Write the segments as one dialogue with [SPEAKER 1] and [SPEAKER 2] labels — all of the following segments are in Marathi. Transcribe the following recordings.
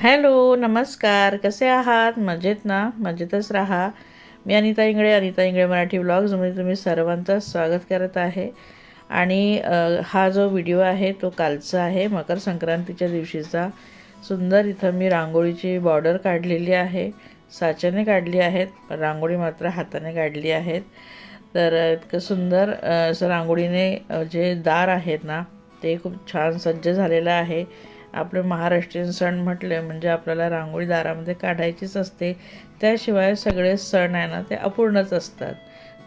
[SPEAKER 1] हॅलो नमस्कार. कसे आहात? मजेत ना? मजेतच राहा. मी अनिता इंगळे अनिता इंगळे मराठी ब्लॉग्समध्ये तुम्ही सर्वांचं स्वागत करत आहे. आणि हा जो व्हिडिओ आहे तो कालचा आहे. मकर संक्रांतीच्या दिवशीचा. सुंदर इथं मी रांगोळीची बॉर्डर काढलेली आहे. साच्याने काढली आहेत. रांगोळी मात्र हाताने काढली आहेत. तर इतकं सुंदर असं रांगोळीने जे दार आहेत ना ते खूप छान सज्ज झालेलं आहे. आपले महाराष्ट्रीयन सण म्हटले म्हणजे आपल्याला रांगोळी दारामध्ये काढायचीच असते. त्याशिवाय सगळे सण आहे ना ते अपूर्णच असतात.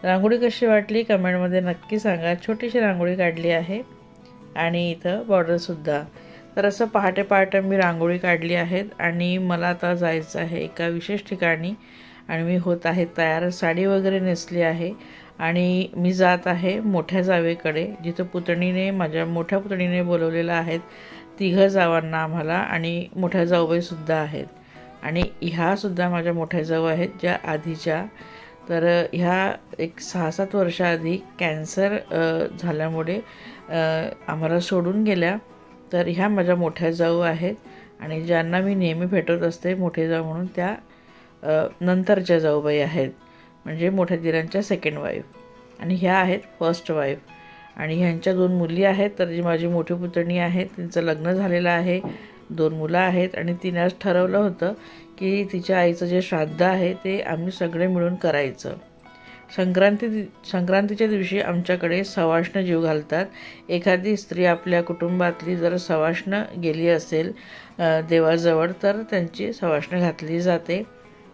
[SPEAKER 1] रांगोळी कशी वाटली? कमेंटमध्ये नक्की सांगा. छोटीशी रांगोळी काढली आहे. आणि इथं बॉर्डरसुद्धा तर असं पहाटे पहाटे मी रांगोळी काढली आहेत. आणि मला आता जायचं आहे एका विशेष ठिकाणी. आणि मी होत आहे तयार. साडी वगैरे नेसली आहे. आणि मी जात आहे मोठ्या जावेकडे जिथं पुतणीने माझ्या मोठ्या पुतणीने बोलवलेलं आहेत. तिघं जावांना आम्हाला आणि मोठ्या जाऊबाईसुद्धा आहेत. आणि ह्यासुद्धा माझ्या मोठ्या जाऊ आहेत ज्या आधीच्या. तर ह्या एक सहा सात वर्षाआधी कॅन्सर झाल्यामुळे आम्हाला सोडून गेल्या. तर ह्या माझ्या मोठ्या जाऊ आहेत आणि ज्यांना मी नेहमी भेटत असते मोठे जाऊ म्हणून त्या नंतरच्या जाऊबाई आहेत. म्हणजे मोठ्या दिरांच्या सेकंड वाईफ आणि ह्या आहेत फर्स्ट वाईफ आणि ह्यांच्या दोन मुली आहेत तर जी माझी मोठी पुतणी आहे तिचं लग्न झालेलं आहे. दोन मुलं आहेत आणि तिने आज ठरवलं होतं की तिच्या आईचं जे श्राद्ध आहे ते आम्ही सगळे मिळून करायचं. संक्रांती संक्रांतीच्या दिवशी आमच्याकडे सवाष्ण जीव घालतात. एखादी स्त्री आपल्या कुटुंबातली जर सवाष्ण गेली असेल देवाजवळ तर त्यांची सवाष्ण घातली जाते.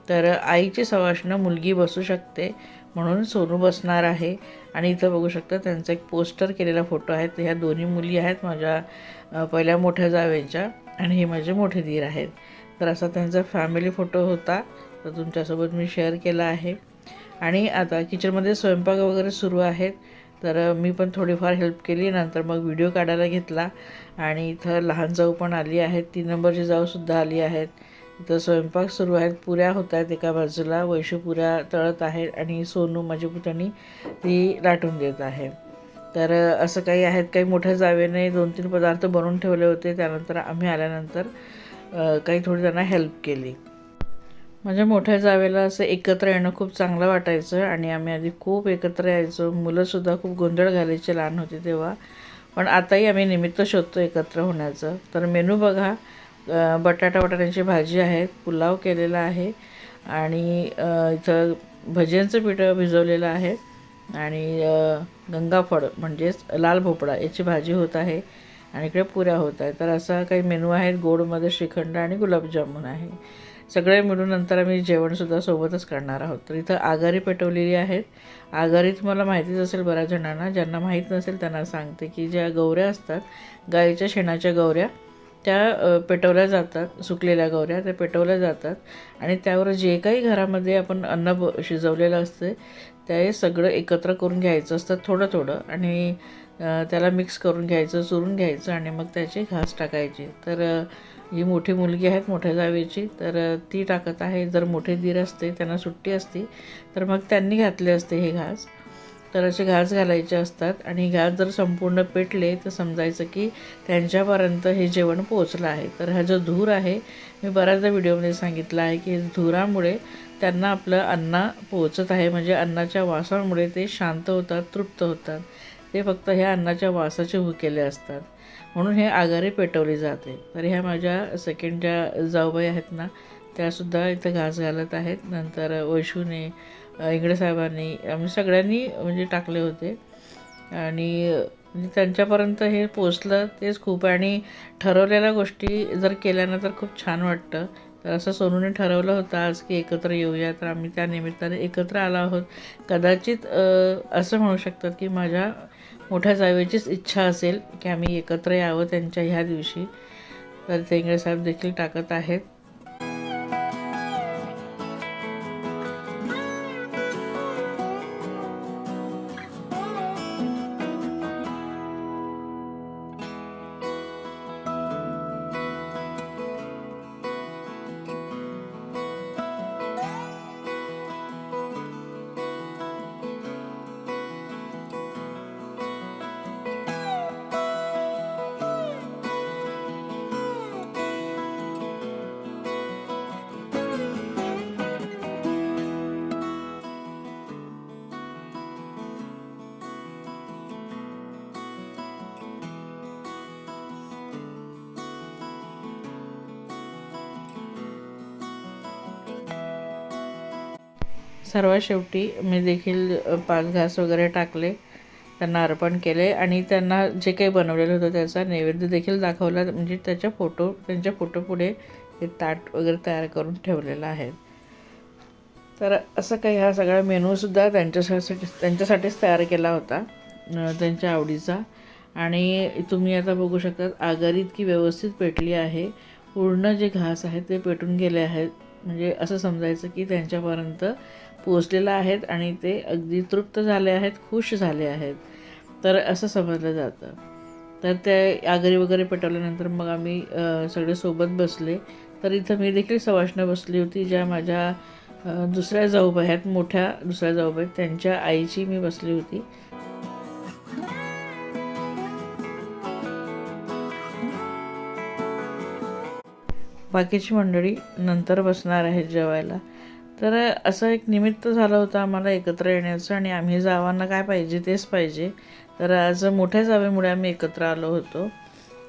[SPEAKER 1] तर आईची सवाष्ण मुलगी बसू शकते म्हणून सोनू बसणार आहे. आणि इथं बघू शकता त्यांचा एक पोस्टर केलेला फोटो आहे. ह्या दोन्ही मुली आहेत माझ्या पहिल्या मोठ्या जावेच्या आणि हे माझे मोठे धीर आहेत. तर असा त्यांचा फॅमिली फोटो होता. तर तुमच्यासोबत मी शेअर केला आहे. आणि आता किचनमध्ये स्वयंपाक वगैरे सुरू आहेत. तर मी पण थोडीफार हेल्प केली. नंतर मग व्हिडिओ काढायला घेतला. आणि इथं लहान जाऊ पण आली आहेत. तीन नंबरची जाऊसुद्धा आली आहेत. तर स्वयंपाक सुरू आहेत पुऱ्या होत आहेत एका बाजूला वैशू पुऱ्या तळत आहेत आणि सोनू माझी पुतणी ती लाटून देत आहे. तर असं काही आहेत काही मोठ्या जावेने दोन तीन पदार्थ बनवून ठेवले होते. त्यानंतर आम्ही आल्यानंतर काही थोडी त्यांना हेल्प केली. माझ्या मोठ्या जावेला असं एकत्र येणं खूप चांगलं वाटायचं आणि आम्ही आधी खूप एकत्र यायचो. मुलंसुद्धा खूप गोंधळ घालायचे लहान होते तेव्हा. पण आताही आम्ही निमित्त शोधतो एकत्र होण्याचं. तर मेनू बघा. बटाटा बटाट्यांची भाजी आहे पुलाव केलेला आहे आणि इथं भज्यांचं पीठ भिजवलेलं आहे आणि गंगाफळ म्हणजेच लाल भोपळा याची भाजी होत आहे आणि इकडे पुऱ्या होत आहेत. तर असा काही मेनू आहेत गोडमध्ये श्रीखंड आणि गुलाबजामुन आहे. सगळे मिळून नंतर आम्ही जेवणसुद्धा सोबतच करणार आहोत. तर इथं आघारी पेटवलेली आहेत. आघारी तुम्हाला माहितीच असेल बऱ्याच जणांना ज्यांना माहीत नसेल त्यांना सांगते की ज्या गौऱ्या असतात गाईच्या शेणाच्या गौऱ्या त्या पेटवल्या जातात सुकलेल्या गौऱ्या त्या पेटवल्या जातात. आणि त्यावर जे काही घरामध्ये आपण अन्न ब शिजवलेलं असते ते सगळं एकत्र करून घ्यायचं असतं थोडं थोडं. आणि त्याला मिक्स करून घ्यायचं चुरून घ्यायचं आणि मग त्याची घास टाकायची. तर ही मोठी मुलगी आहेत मोठ्या जावेची. तर ती टाकत आहे. जर मोठे दीर असते त्यांना सुट्टी असती तर मग त्यांनी घातले असते हे घास. तर असे घास घालायचे असतात आणि घास जर संपूर्ण पेटले तर समजायचं की त्यांच्यापर्यंत हे जेवण पोचलं आहे. तर हा जो धूर आहे मी बऱ्याचदा व्हिडिओमध्ये सांगितलं आहे की धुरामुळे त्यांना आपलं अन्न पोचत आहे. म्हणजे अन्नाच्या वासामुळे ते शांत होतात तृप्त होतात. ते फक्त ह्या अन्नाच्या वासाचे भुकेले असतात. म्हणून हे आगारे पेटवले जाते. तर ह्या माझ्या सेकंड ज्या जाऊबाई आहेत ना त्यासुद्धा इथं घास घालत आहेत. नंतर वैशूने इंगडेसाहेबांनी आम्ही सगळ्यांनी म्हणजे टाकले होते. आणि म्हणजे त्यांच्यापर्यंत हे पोचलं तेच खूप. आणि ठरवलेल्या गोष्टी जर केल्यानं तर खूप छान वाटतं. तर असं सोनूने ठरवलं होतं आज की एकत्र येऊया. तर आम्ही त्या निमित्ताने एकत्र आलो आहोत. कदाचित असं म्हणू शकतात की माझ्या मोठ्या जावेचीच इच्छा असेल की आम्ही एकत्र यावं त्यांच्या ह्या दिवशी. तर ते साहेब देखील टाकत आहेत. सर्वात शेवटी मी देखील पाच घास वगैरे टाकले त्यांना अर्पण केले आणि त्यांना जे काही बनवलेलं होतं त्याचा नैवेद्य देखील दाखवला. म्हणजे त्याच्या फोटो त्यांच्या फोटोपुढे हे ताट वगैरे तयार करून ठेवलेलं आहे. तर असं काही हा सगळा मेनूसुद्धा त्यांच्यासाठी त्यांच्यासाठीच तयार केला होता त्यांच्या आवडीचा. आणि तुम्ही आता बघू शकता आगर इतकी व्यवस्थित पेटली आहे. पूर्ण जे घास आहेत ते पेटून गेले आहेत. म्हणजे असं समजायचं की त्यांच्यापर्यंत पोचलेलं आहेत आणि ते अगदी तृप्त झाले आहेत खुश झाले आहेत. तर असं समजलं जातं. तर ते आगरी वगैरे पेटवल्यानंतर मग आम्ही सगळे सोबत बसले. तर इथं मी देखील सवाष्ण बसली होती ज्या माझ्या दुसऱ्या जाऊबाई आहेत मोठ्या दुसऱ्या जाऊबाई आहेत त्यांच्या आईची मी बसली होती. बाकीची मंडळी नंतर बसणार आहेत जेवायला. तर असं एक निमित्त झालं होतं आम्हाला एकत्र येण्याचं आणि आम्ही जावांना काय पाहिजे तेच पाहिजे. तर आज मोठ्या जावेमुळे आम्ही एकत्र आलो होतो.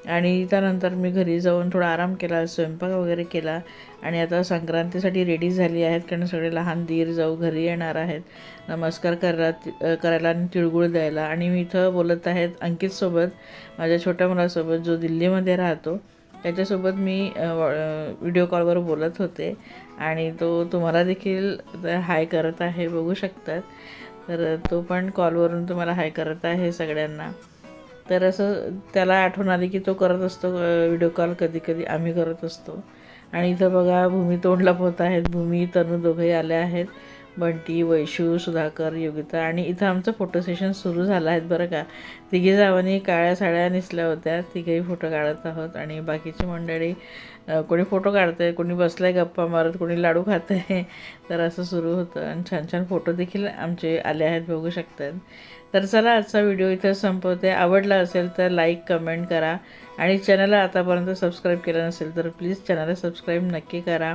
[SPEAKER 1] आणि त्यानंतर मी घरी जाऊन थोडा आराम केला स्वयंपाक वगैरे केला आणि आता संक्रांतीसाठी रेडी झाली आहेत कारण सगळे लहान दीर जाऊ घरी येणार आहेत. नमस्कार करा करायला आणि तिळगुळ द्यायला. आणि मी इथं बोलत आहेत अंकितसोबत माझ्या छोट्या मुलासोबत जो दिल्लीमध्ये राहतो. त्याच्यासोबत मी व्हिडिओ कॉलवर बोलत होते. आणि तो तुम्हाला देखील हाय करत आहे बघू शकतात. तर तो पण कॉलवरून तुम्हाला हाय करत आहे सगळ्यांना. तर असं त्याला आठवण आली की तो करत असतो व्हिडिओ कॉल कधी कधी आम्ही करत असतो. आणि इथं बघा भूमी तोंड लपवत आहेत. भूमी तनू दोघंही आले आहेत. बंटी वैशू सुधाकर योगिता आणि इथं आमचं फोटो सेशन सुरू झालं आहेत बरं का. तिघी जावानी काळ्या साड्या नेसल्या होत्या. तिघही फोटो काढत आहोत आणि बाकीची मंडळी कोणी फोटो काढते कोणी बसलाय गप्पा मारत कोणी लाडू खातं आहे तर असं सुरू होतं आणि छान छान फोटो देखील आमचे आले आहेत बघू शकतात. तर चला आजचा व्हिडिओ इथं संपवते. आवडला असेल तर लाईक कमेंट करा. आणि चॅनलला आतापर्यंत सबस्क्राईब केलं नसेल तर प्लीज चॅनलला सबस्क्राईब नक्की करा.